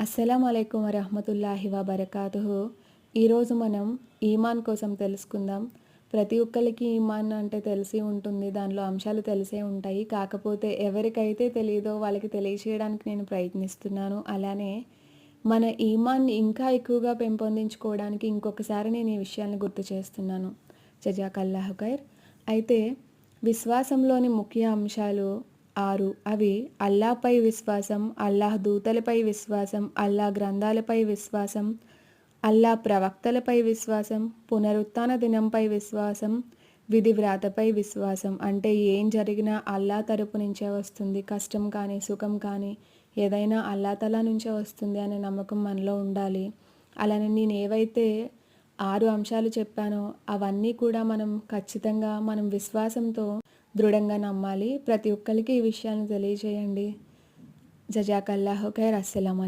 అస్సలం అయికం వరహమతుల్లాహి వబర్కాతుహు. ఈరోజు మనం ఈమాన్ కోసం తెలుసుకుందాం. ప్రతి ఒక్కరికి ఈమాన్ అంటే తెలిసి ఉంటుంది దానిలో అంశాలు తెలిసే ఉంటాయి. కాకపోతే ఎవరికైతే తెలియదో వాళ్ళకి తెలియచేయడానికి నేను ప్రయత్నిస్తున్నాను. అలానే మన ఈమాన్ని ఇంకా ఎక్కువగా పెంపొందించుకోవడానికి ఇంకొకసారి నేను ఈ విషయాన్ని గుర్తు చేస్తున్నాను. జజాక్ ఖైర్. అయితే విశ్వాసంలోని ముఖ్య అంశాలు ఆరు. అవి అల్లాపై విశ్వాసం అల్లాహ్ దూతలపై విశ్వాసం అల్లా గ్రంథాలపై విశ్వాసం అల్లా ప్రవక్తలపై విశ్వాసం పునరుత్థాన దినంపై విశ్వాసం విధి వ్రాతపై విశ్వాసం. అంటే ఏం జరిగినా అల్లా తరపు నుంచే వస్తుంది. కష్టం కానీ సుఖం కానీ ఏదైనా అల్లా తలా నుంచే వస్తుంది అనే నమ్మకం మనలో ఉండాలి. అలానే నేను ఏవైతే ఆరు అంశాలు చెప్పానో అవన్నీ కూడా మనం ఖచ్చితంగా మనం విశ్వాసంతో దృఢంగా నమ్మాలి. ప్రతి ఒక్కరికి ఈ విషయాన్ని తెలియజేయండి. జజాకల్లాహుఖైర్ అస్సలం